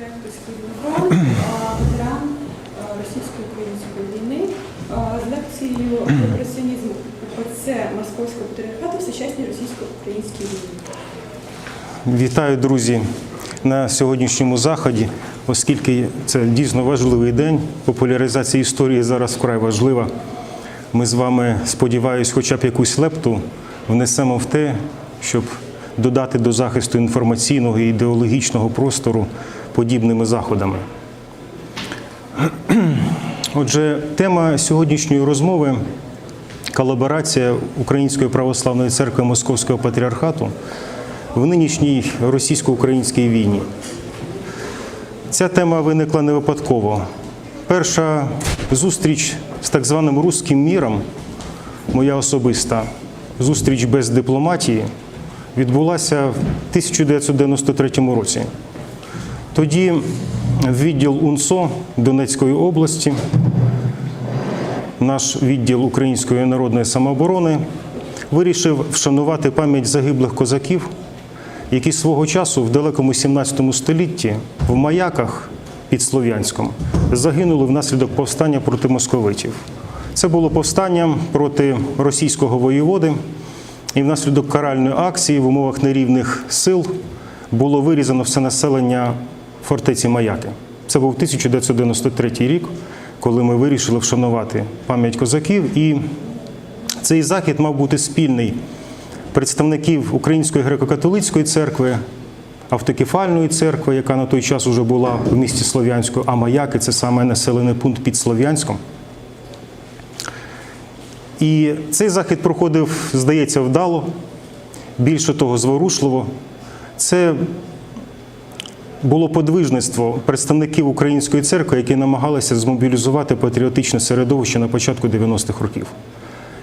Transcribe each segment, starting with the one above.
«Східний фронт», російсько-української війни з лекцією «Репресіонізм УПЦ Московського патріархату в сучасній російсько-українській війні». Вітаю, друзі, на сьогоднішньому заході, оскільки це дійсно важливий день. Популяризація історії зараз вкрай важлива. Ми з вами, сподіваюся, хоча б якусь лепту внесемо в те, щоб додати до захисту інформаційного і ідеологічного простору подібними заходами. Отже, тема сьогоднішньої розмови колаборація Української православної церкви Московського патріархату в нинішній російсько-українській війні. Ця тема виникла не випадково. Перша зустріч з так званим руським міром, моя особиста зустріч без дипломатії, відбулася в 1993 році. Тоді відділ УНСО Донецької області, наш відділ Української народної самооборони вирішив вшанувати пам'ять загиблих козаків, які свого часу в далекому 17 столітті в маяках під Слов'янськом загинули внаслідок повстання проти московитів. Це було повстання проти російського воєводи, і внаслідок каральної акції в умовах нерівних сил було вирізано все населення фортеці Маяки. Це був 1993 рік, коли ми вирішили вшанувати пам'ять козаків. І цей захід мав бути спільний представників Української греко-католицької церкви, автокефальної церкви, яка на той час вже була в місті Слов'янську, а Маяки це саме населений пункт під Слов'янськом. І цей захід проходив, здається, вдало, більше того, зворушливо. Це було подвижництво представників Української церкви, які намагалися змобілізувати патріотичне середовище на початку 90-х років.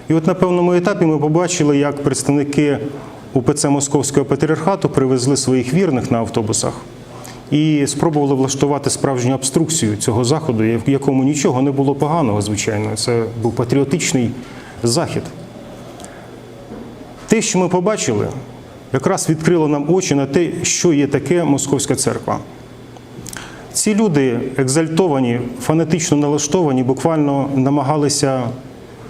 І от на певному етапі ми побачили, як представники УПЦ Московського патріархату привезли своїх вірних на автобусах і спробували влаштувати справжню обструкцію цього заходу, в якому нічого не було поганого, звичайно. Це був патріотичний захід. Те, що ми побачили, якраз відкрило нам очі на те, що є таке Московська церква. Ці люди екзальтовані, фанатично налаштовані, буквально намагалися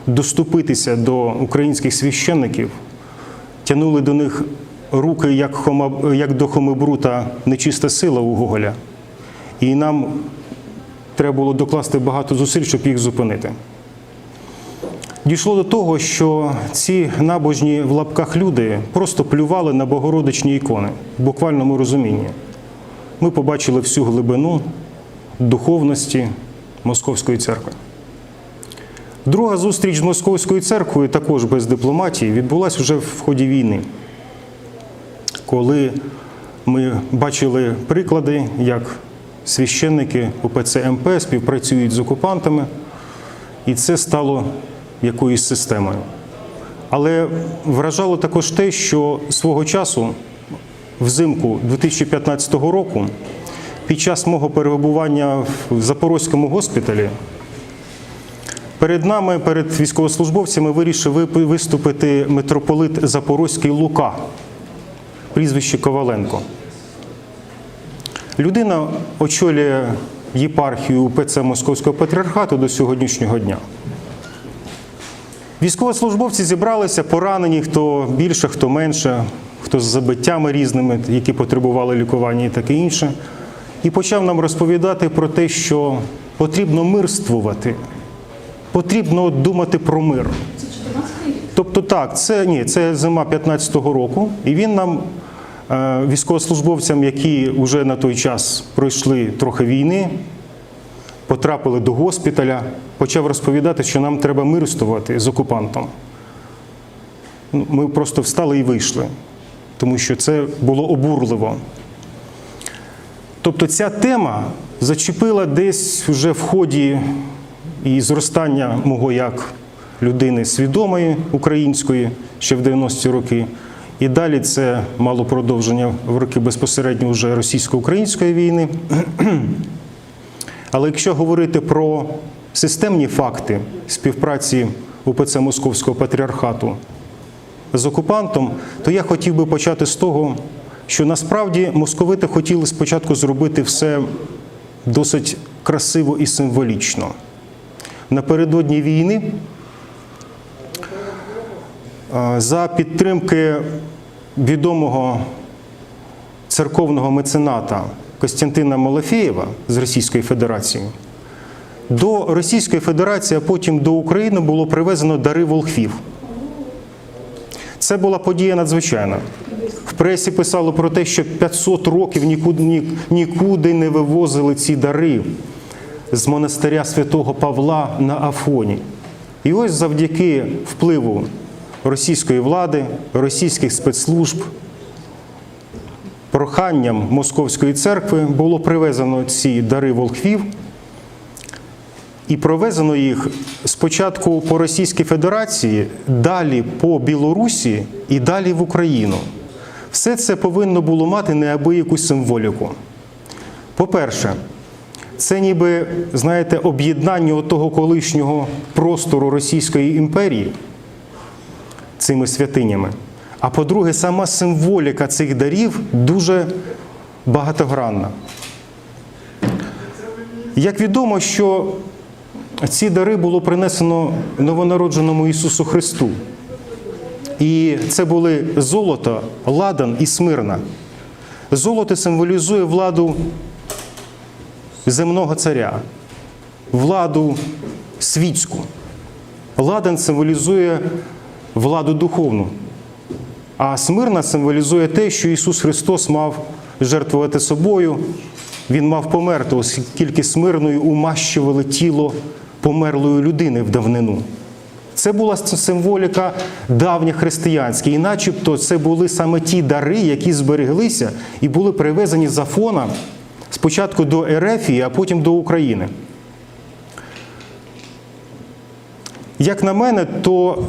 доступитися до українських священників, тянули до них руки, як, хома, як до хомибрута нечиста сила у Гоголя. І нам треба було докласти багато зусиль, щоб їх зупинити. Дійшло до того, що ці набожні в лапках люди просто плювали на богородичні ікони в буквальному розумінні. Ми побачили всю глибину духовності Московської церкви. Друга зустріч з Московською церквою, також без дипломатії, відбулася вже в ході війни, коли ми бачили приклади, як священники УПЦ МП співпрацюють з окупантами, і це стало якоюсь системою. Але вражало також те, що свого часу, взимку 2015 року, під час мого перебування в Запорозькому госпіталі, перед нами, перед військовослужбовцями, вирішив виступити митрополит Запорозький Лука, прізвище Коваленко. Людина очолює єпархію УПЦ Московського патріархату до сьогоднішнього дня. Військовослужбовці зібралися, поранені, хто більше, хто менше, хто з забиттями різними, які потребували лікування і таке інше. І почав нам розповідати про те, що потрібно мирствувати, потрібно думати про мир. Тобто, так, це ні, це зима 15-го року, і він нам, е, військовослужбовцям, які вже на той час пройшли трохи війни, потрапили до госпіталя, почав розповідати, що нам треба мирствувати з окупантом. Ну, Ми просто встали і вийшли, тому що це було обурливо. Тобто ця тема зачепила десь вже в ході і зростання мого як людини свідомої української ще в 90-ті роки. І далі це мало продовження в роки безпосередньо вже російсько-української війни. Але якщо говорити про системні факти співпраці УПЦ Московського патріархату з окупантом, то я хотів би почати з того, що насправді московити хотіли спочатку зробити все досить красиво і символічно. Напередодні війни за підтримки відомого церковного мецената Костянтина Малафєєва з Російської Федерації до Російської Федерації, а потім до України було привезено дари волхвів. Це була подія надзвичайна. В пресі писало про те, що 500 років нікуди, нікуди не вивозили ці дари з монастиря святого Павла на Афоні. І ось завдяки впливу російської влади, російських спецслужб, проханням Московської церкви було привезено ці дари волхвів і провезено їх спочатку по Російській Федерації, далі по Білорусі і далі в Україну. Все це повинно було мати неабияку символіку. По-перше, це ніби, знаєте, об'єднання того колишнього простору Російської імперії цими святинями. А по-друге, сама символіка цих дарів дуже багатогранна. Як відомо, що ці дари було принесено новонародженому Ісусу Христу. І це були золото, ладан і смирна. Золото символізує владу земного царя, владу світську. Ладан символізує владу духовну. А смирна символізує те, що Ісус Христос мав жертвувати собою, Він мав померти, оскільки смирною умащували тіло померлої людини в давнину. Це була символіка давня християнська, і начебто це були саме ті дари, які збереглися і були привезені з Афона спочатку до Ерефії, а потім до України. Як на мене, то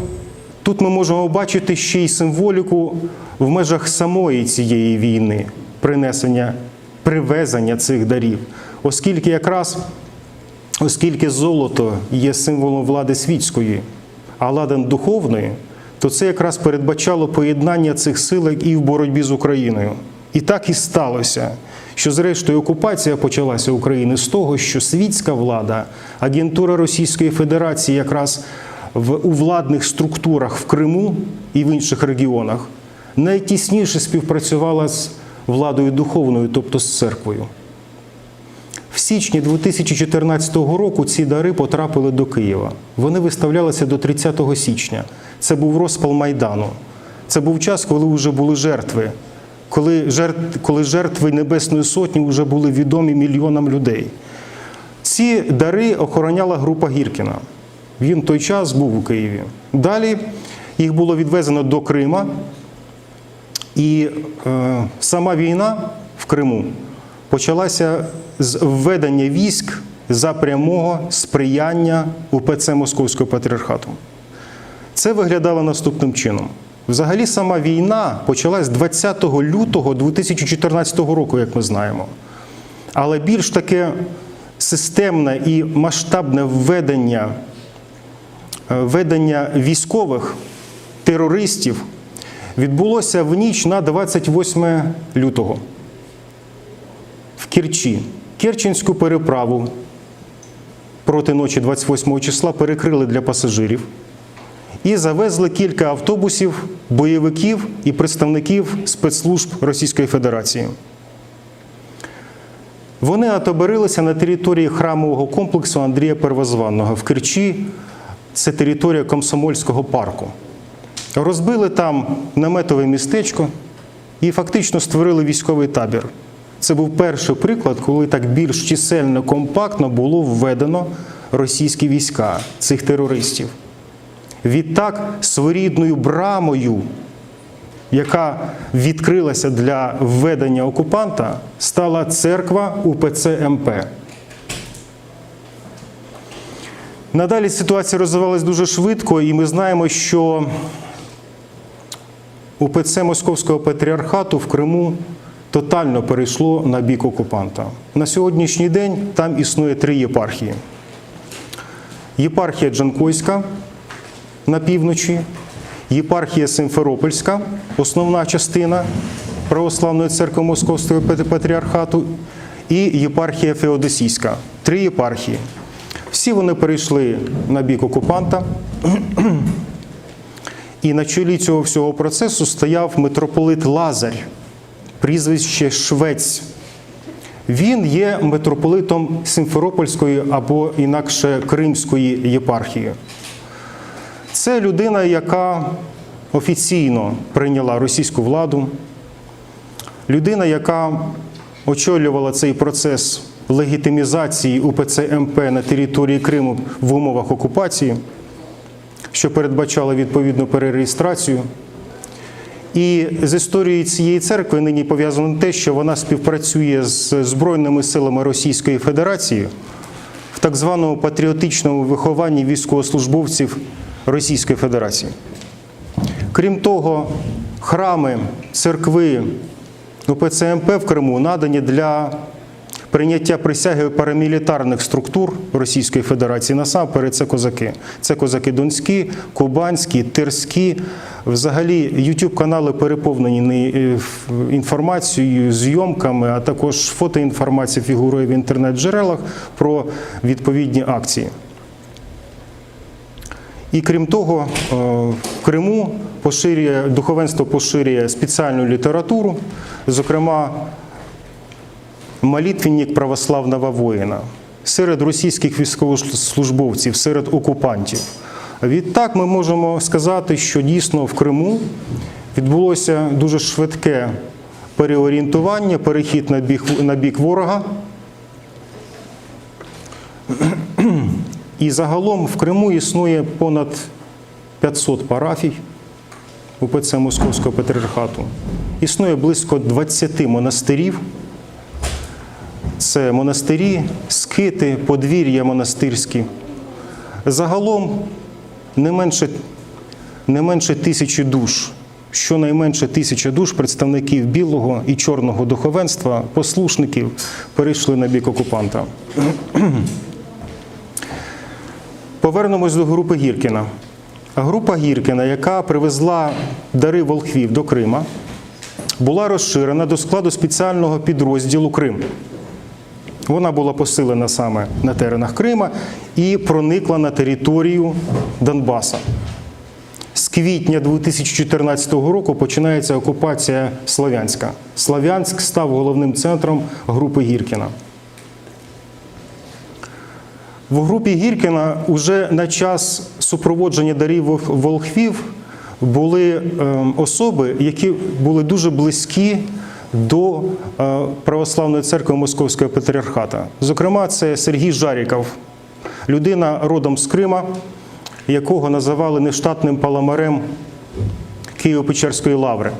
тут ми можемо бачити ще й символіку в межах самої цієї війни, принесення, привезення цих дарів, оскільки якраз оскільки золото є символом влади світської, а ладан духовної, то це якраз передбачало поєднання цих сил і в боротьбі з Україною. І так і сталося, що зрештою окупація почалася України з того, що світська влада, агентура Російської Федерації якраз в, у владних структурах в Криму і в інших регіонах найтісніше співпрацювала з владою духовною, тобто з церквою. В січні 2014 року ці дари потрапили до Києва. Вони виставлялися до 30 січня. Це був розпал Майдану. Це був час, коли вже були жертви, коли жертв, коли жертви Небесної Сотні вже були відомі мільйонам людей. Ці дари охороняла група Гіркіна. Він той час був у Києві. Далі їх було відвезено до Крима, і е, сама війна в Криму почалася з введення військ за прямого сприяння УПЦ Московського патріархату. Це виглядало наступним чином. Взагалі, сама війна почалась 20 лютого 2014 року, як ми знаємо. Але більш таке системне і масштабне введення, е, введення військових терористів відбулося в ніч на 28 лютого в Керчі. Керченську переправу проти ночі 28 числа перекрили для пасажирів і завезли кілька автобусів, бойовиків і представників спецслужб Російської Федерації. Вони отоборилися на території храмового комплексу Андрія Первозванного в Керчі. Це територія Комсомольського парку. Розбили там наметове містечко і фактично створили військовий табір. Це був перший приклад, коли так більш чисельно, компактно було введено російські війська цих терористів. Відтак, своєрідною брамою, яка відкрилася для введення окупанта, стала церква УПЦ МП. Надалі ситуація розвивалась дуже швидко, і ми знаємо, що УПЦ Московського патріархату в Криму тотально перейшло на бік окупанта. На сьогоднішній день там існує три єпархії. Єпархія Джанкойська на півночі, єпархія Симферопольська, основна частина, Православної церкви Московського патріархату і єпархія Феодосійська. Три єпархії. Всі вони перейшли на бік окупанта. І на чолі цього всього процесу стояв митрополит Лазарь, прізвище Швець. Він є митрополитом Симферопольської або інакше Кримської єпархії. Це людина, яка офіційно прийняла російську владу, людина, яка очолювала цей процес легітимізації УПЦ МП на території Криму в умовах окупації, що передбачало відповідну перереєстрацію. І з історією цієї церкви нині пов'язано те, що вона співпрацює з Збройними силами Російської Федерації в так званому патріотичному вихованні військовослужбовців Російської Федерації. Крім того, храми, церкви УПЦ МП в Криму надані для прийняття присяги парамілітарних структур Російської Федерації. Насамперед це козаки. Це козаки Донські, Кубанські, Терські. Взагалі, youtube канали переповнені е, інформацією, зйомками, а також фотоінформація фігурує в інтернет-джерелах про відповідні акції. І крім того, е, в Криму поширює духовенство поширює спеціальну літературу, зокрема молитвенник православного воїна серед російських військовослужбовців, серед окупантів. Відтак ми можемо сказати, що дійсно в Криму відбулося дуже швидке переорієнтування, перехід на бік, на бік ворога. І загалом в Криму існує понад 500 парафій УПЦ Московського патріархату. Існує близько 20 монастирів. Це монастирі, скити, подвір'я монастирські. Загалом не менше, не менше тисячі душ, щонайменше тисяча душ представників білого і чорного духовенства, послушників перейшли на бік окупанта. Повернемось до групи Гіркіна. Група Гіркіна, яка привезла дари волхвів до Крима, була розширена до складу спеціального підрозділу Крим. Вона була посилена саме на теренах Крима і проникла на територію Донбаса. З квітня 2014 року починається окупація Слов'янська. Слов'янськ став головним центром групи Гіркіна. В групі Гіркіна уже на час супроводження дарів волхвів були ем, особи, які були дуже близькі до е, Православної церкви Московського патріархата. Зокрема, це Сергій Жаріков, людина родом з Крима, якого називали нештатним паламарем Києво-Печерської лаври.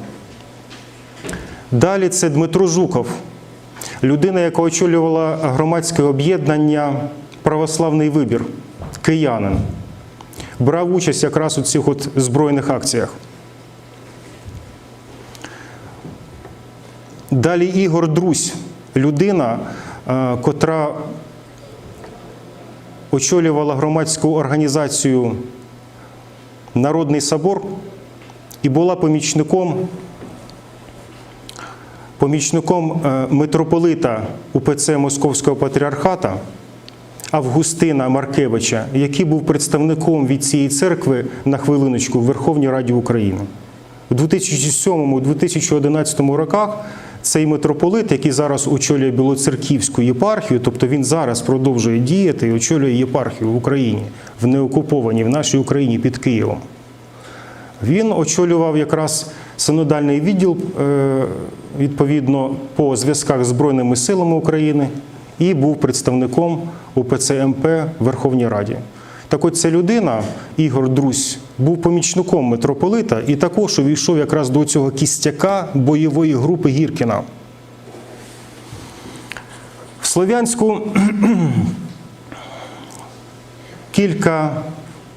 Далі це Дмитро Жуков, людина, яка очолювала громадське об'єднання Православний вибір, киянин. Брав участь якраз у цих от збройних акціях. Далі Ігор Друсь, людина, е, котра очолювала громадську організацію Народний собор і була помічником помічником е, митрополита УПЦ Московського патріархата Августина Маркевича, який був представником від цієї церкви на хвилиночку в Верховній Раді України. У 2007-2011 роках цей митрополит, який зараз очолює Білоцерківську єпархію, тобто він зараз продовжує діяти і очолює єпархію в Україні, в неокупованій, в нашій Україні під Києвом. Він очолював якраз синодальний відділ е, відповідно по зв'язках з Збройними силами України і був представником УПЦ МП в Верховній Раді. Так от ця людина, Ігор Друсь, був помічником митрополита і також увійшов якраз до цього кістяка бойової групи Гіркіна. В Слов'янську кілька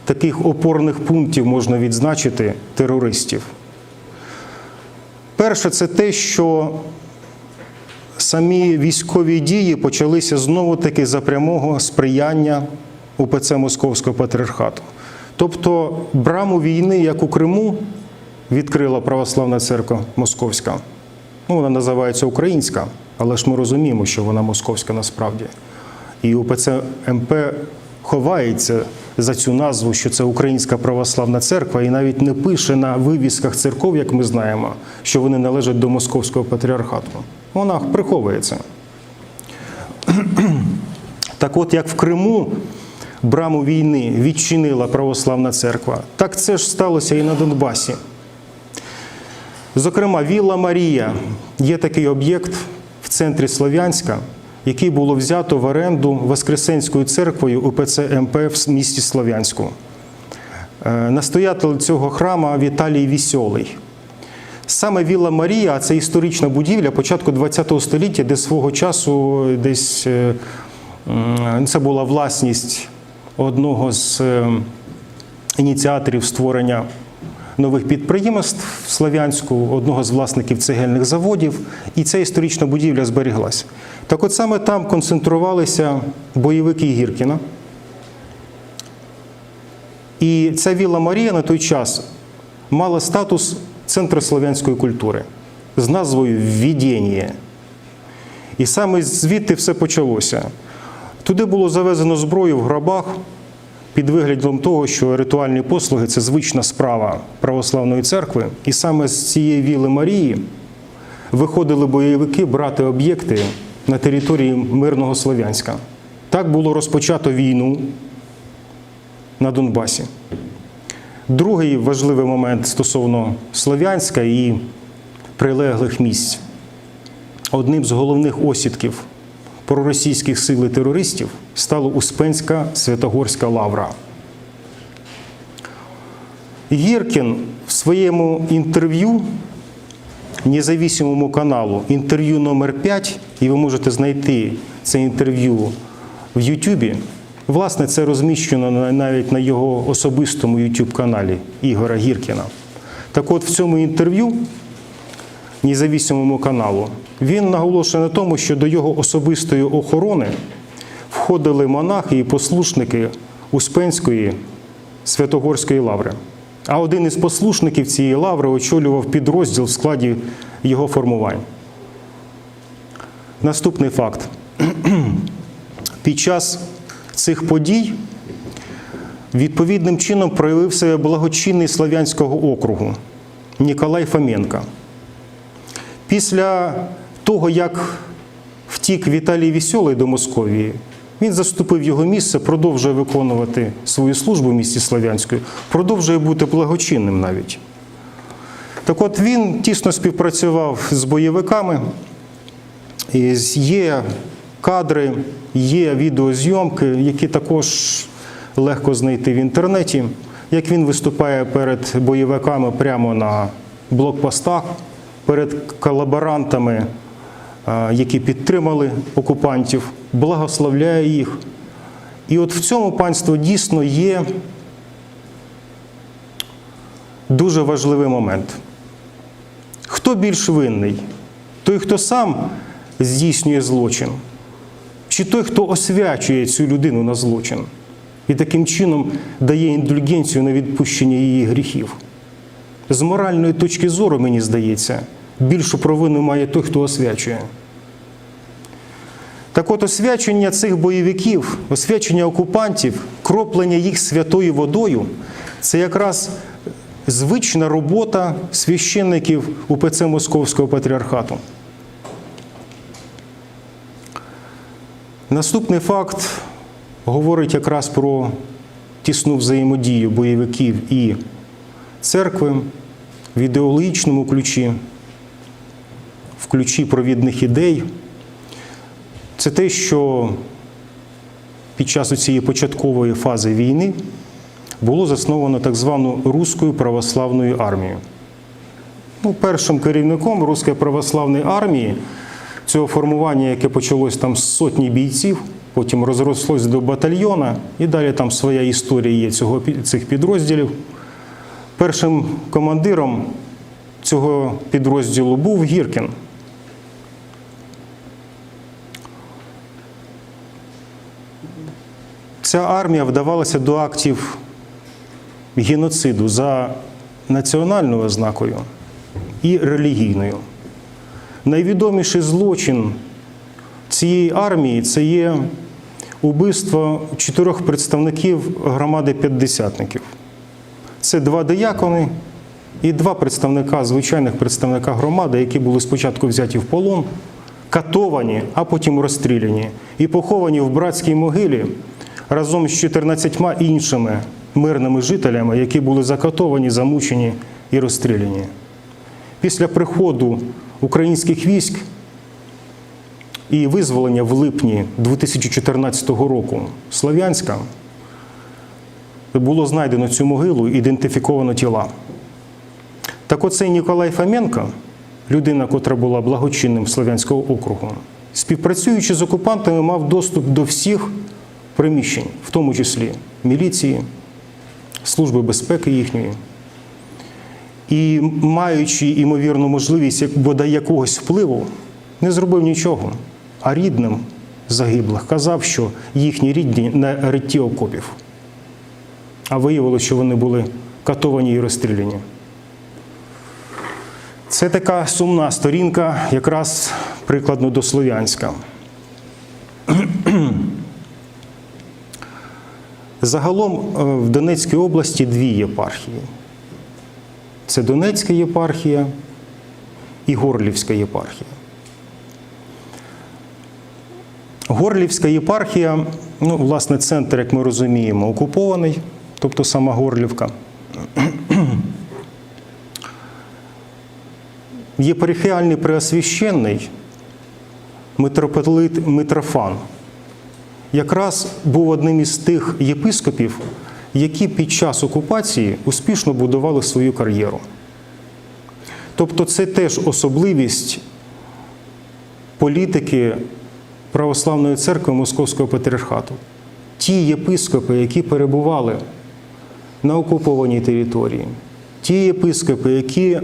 таких опорних пунктів можна відзначити терористів. Перше, це те, що самі військові дії почалися знову-таки за прямого сприяння УПЦ Московського патріархату. Тобто браму війни, як у Криму, відкрила Православна церква Московська. Ну, вона називається українська, але ж ми розуміємо, що вона московська насправді. І УПЦ МП ховається за цю назву, що це Українська православна церква, і навіть не пише на вивісках церков, як ми знаємо, що вони належать до московського патріархату. Вона приховується. Так от, як в Криму браму війни відчинила православна церква, так це ж сталося і на Донбасі. Зокрема, Вілла Марія є такий об'єкт в центрі Слов'янська, який було взято в оренду Воскресенською церквою УПЦ МП в місті Слов'янську. Е, Настоятель цього храма Віталій Вісьолий. Саме Вілла Марія, це історична будівля початку ХХ століття, де свого часу десь е, це була власність одного з е, ініціаторів створення нових підприємств в Слов'янську, одного з власників цегельних заводів, і ця історична будівля зберіглась. Так от саме там концентрувалися бойовики Гіркіна. І ця Вілла Марія на той час мала статус центру слов'янської культури з назвою «Ввідєння». І саме звідти все почалося. Туди було завезено зброю в гробах під виглядом того, що ритуальні послуги це звична справа православної церкви. І саме з цієї віли Марії виходили бойовики брати об'єкти на території мирного Слов'янська. Так було розпочато війну на Донбасі. Другий важливий момент стосовно Слов'янська і прилеглих місць. Одним з головних осідків проросійських сил і терористів стала Успенська Святогорська лавра. Гіркін в своєму інтерв'ю независимому каналу інтерв'ю номер 5 і ви можете знайти це інтерв'ю в Ютубі. Власне, це розміщено навіть на його особистому YouTube каналі Ігора Гіркіна. Так от в цьому інтерв'ю независимому каналу він наголошує на тому, що до його особистої охорони входили монахи і послушники Успенської Святогорської лаври. А один із послушників цієї лаври очолював підрозділ в складі його формувань. Наступний факт. Під час цих подій відповідним чином проявив себе благочинний Слов'янського округу Ніколай Фоменко. Після того, як втік Віталій Вісьолий до Московії, він заступив його місце, продовжує виконувати свою службу в місті Слов'янської, продовжує бути благочинним навіть. Так от він тісно співпрацював з бойовиками, є кадри, є відеозйомки, які також легко знайти в інтернеті, як він виступає перед бойовиками прямо на блокпостах, перед колаборантами, які підтримали окупантів, благословляє їх. І от в цьому панство дійсно є дуже важливий момент. Хто більш винний? Той, хто сам здійснює злочин, чи той, хто освячує цю людину на злочин і таким чином дає індульгенцію на відпущення її гріхів. З моральної точки зору, мені здається, більшу провину має той, хто освячує. Так от освячення цих бойовиків, освячення окупантів, кроплення їх святою водою це якраз звична робота священників УПЦ Московського патріархату. Наступний факт говорить якраз про тісну взаємодію бойовиків і церкви в ідеологічному ключі, в ключі провідних ідей. Це те, що під час цієї початкової фази війни було засновано так звану Руською православною армію. Ну, першим керівником Руської православної армії цього формування, яке почалось там з сотні бійців, потім розрослось до батальйона, і далі там своя історія є цього, цих підрозділів. Першим командиром цього підрозділу був Гіркін. Ця армія вдавалася до актів геноциду за національною ознакою і релігійною. Найвідоміший злочин цієї армії це є убивство чотирьох представників громади п'ятдесятників. Це два диякони і два представника, звичайних представника громади, які були спочатку взяті в полон, катовані, а потім розстріляні і поховані в братській могилі разом з 14 іншими мирними жителями, які були закатовані, замучені і розстріляні. Після приходу українських військ і визволення в липні 2014 року Слов'янська було знайдено цю могилу, ідентифіковано тіла. Так оцей Ніколай Фоменко, людина, котра була благочинним Слов'янського округу, співпрацюючи з окупантами, мав доступ до всіх приміщень, в тому числі міліції, Служби безпеки їхньої. І маючи імовірну можливість бодай якогось впливу, не зробив нічого, а рідним загиблих казав, що їхні рідні на ритті окопів. А виявилося, що вони були катовані і розстріляні. Це така сумна сторінка, якраз прикладно до Слов'янська. Загалом е, в Донецькій області дві єпархії. Це Донецька єпархія і Горлівська єпархія. Горлівська єпархія, ну, власне, центр, як ми розуміємо, окупований, тобто сама Горлівка. Єпархіальний преосвященний митрополит Митрофан якраз був одним із тих єпископів, які під час окупації успішно будували свою кар'єру. Тобто це теж особливість політики Православної церкви Московського патріархату. Ті єпископи, які перебували на окупованій території, ті єпископи, які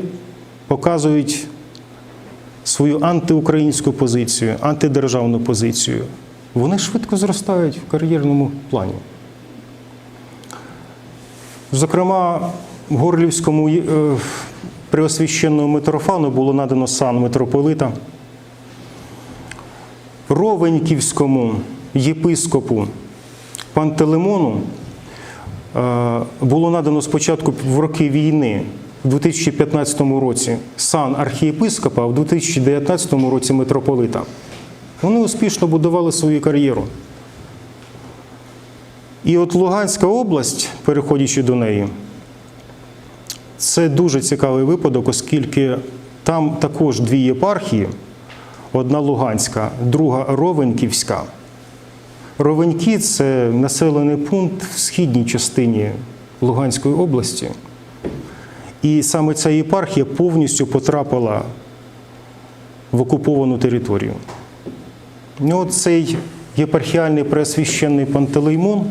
показують свою антиукраїнську позицію, антидержавну позицію, вони швидко зростають в кар'єрному плані. Зокрема, Горлівському е, преосвященному Митрофану було надано сан митрополита. Ровеньківському єпископу Пантелеймону було надано спочатку в роки війни, в 2015 році, сан архієпископа, а в 2019 році митрополита. Вони успішно будували свою кар'єру. І от Луганська область, переходячи до неї, це дуже цікавий випадок, оскільки там також дві єпархії: одна Луганська, друга Ровеньківська. Ровеньки це населений пункт в східній частині Луганської області. І саме ця єпархія повністю потрапила в окуповану територію. Ну, цей єпархіальний преосвященний Пантелеймон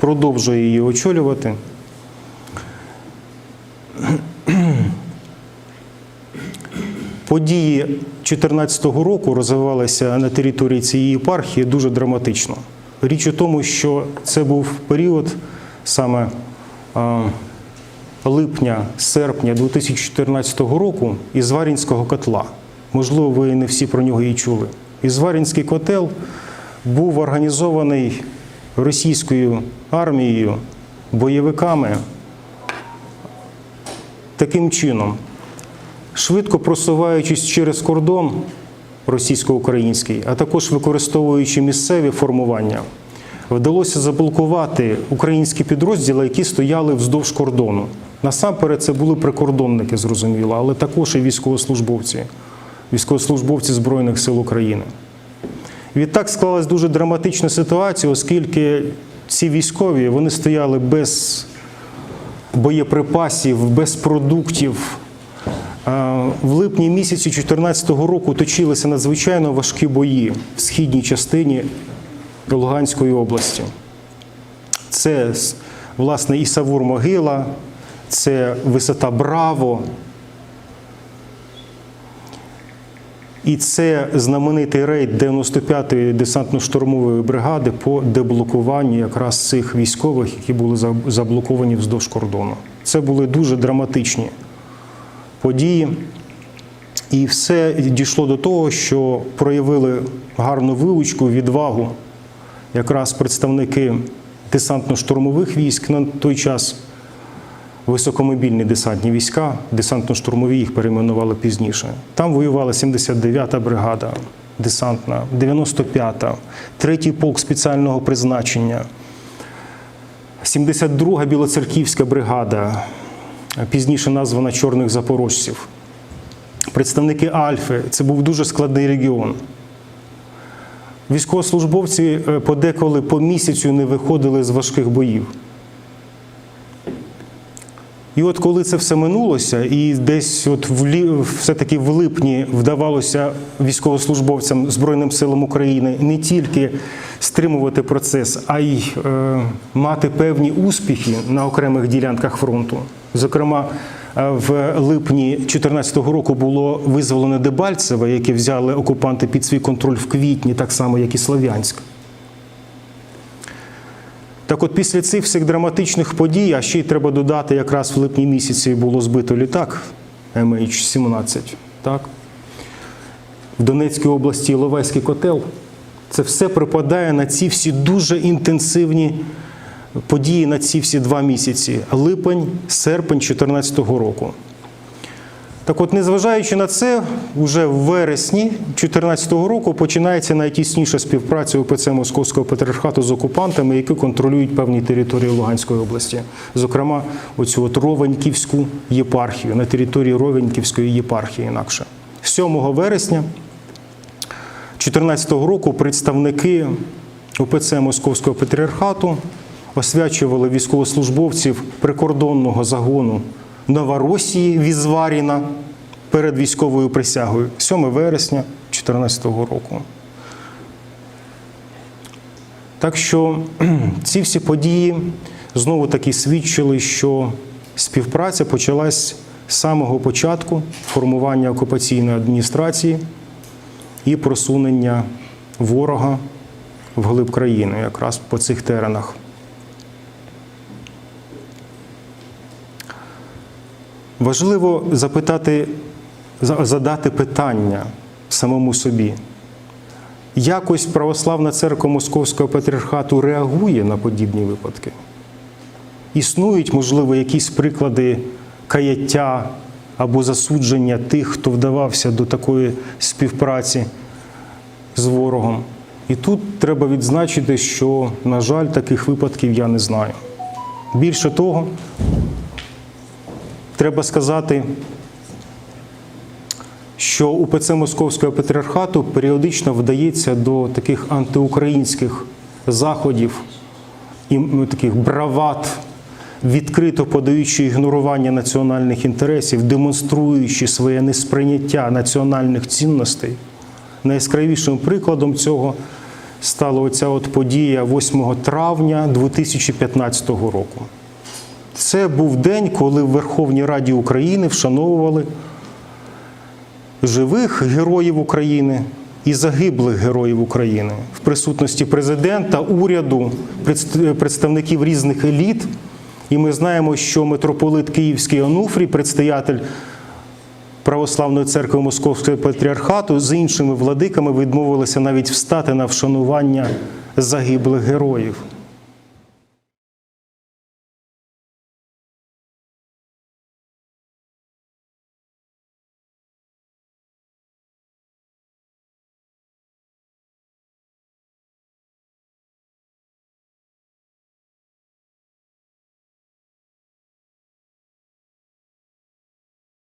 продовжує її очолювати. Події 2014 року розвивалися на території цієї єпархії дуже драматично. Річ у тому, що це був період саме липня-серпня 2014 року із Варінського котла. Можливо, ви не всі про нього і чули. Ізварінський котел був організований російською армією, бойовиками таким чином, швидко просуваючись через кордон російсько-український, а також використовуючи місцеві формування, вдалося заблокувати українські підрозділи, які стояли вздовж кордону. Насамперед, це були прикордонники, зрозуміло, але також і військовослужбовці, військовослужбовці Збройних сил України. Відтак склалась дуже драматична ситуація, оскільки ці військові вони стояли без боєприпасів, без продуктів. В липні місяці 2014 року точилися надзвичайно важкі бої в східній частині Луганської області. Це, власне, і Савур-Могила, це висота Браво. І це знаменитий рейд 95-ї десантно-штурмової бригади по деблокуванню якраз цих військових, які були заблоковані вздовж кордону. Це були дуже драматичні події. І все дійшло до того, що проявили гарну вивучку, відвагу якраз представники десантно-штурмових військ на той час високомобільні десантні війська, десантно-штурмові їх перейменували пізніше. Там воювала 79-та бригада десантна, 95-та, 3-й полк спеціального призначення, 72-га білоцерківська бригада, пізніше названа Чорних запорожців. Представники Альфи це був дуже складний регіон. Військовослужбовці е, подеколи по місяцю не виходили з важких боїв. І от коли це все минулося, і десь от все-таки в липні вдавалося військовослужбовцям Збройним силам України не тільки стримувати процес, а й е, мати певні успіхи на окремих ділянках фронту. Зокрема, е, в липні 2014 року було визволено Дебальцеве, яке взяли окупанти під свій контроль в квітні, так само як і Слов'янськ. Так от після цих всіх драматичних подій, а ще й треба додати, якраз в липні місяці було збито літак MH17, так? в Донецькій області Ловецький котел. Це все припадає на ці всі дуже інтенсивні події на ці всі два місяці липень, серпень 2014 року. Так от, незважаючи на це, вже в вересні 2014 року починається найтісніша співпраця УПЦ Московського патріархату з окупантами, які контролюють певні території Луганської області. Зокрема, оцю от Ровеньківську єпархію на території Ровеньківської єпархії інакше. 7 вересня 2014 року представники УПЦ Московського патріархату освячували військовослужбовців прикордонного загону Новоросії Візваріна перед військовою присягою 7 вересня 2014 року. Так що ці всі події знову таки свідчили, що співпраця почалась з самого початку формування окупаційної адміністрації і просунення ворога вглиб країни, якраз по цих теренах. Важливо запитати, задати питання самому собі. Якось православна церква Московського патріархату реагує на подібні випадки? Існують, можливо, якісь приклади каяття або засудження тих, хто вдавався до такої співпраці з ворогом. І тут треба відзначити, що, на жаль, таких випадків я не знаю. Більше того, треба сказати, що УПЦ Московського патріархату періодично вдається до таких антиукраїнських заходів і м, таких брават, відкрито подаючи ігнорування національних інтересів, демонструючи своє несприйняття національних цінностей. Найяскравішим прикладом цього стала оця от подія 8 травня 2015 року. Це був день, коли в Верховній Раді України вшановували живих героїв України і загиблих героїв України в присутності президента, уряду, представників різних еліт. І ми знаємо, що митрополит Київський Онуфрій, предстоятель Православної церкви Московського патріархату з іншими владиками відмовилися навіть встати на вшанування загиблих героїв.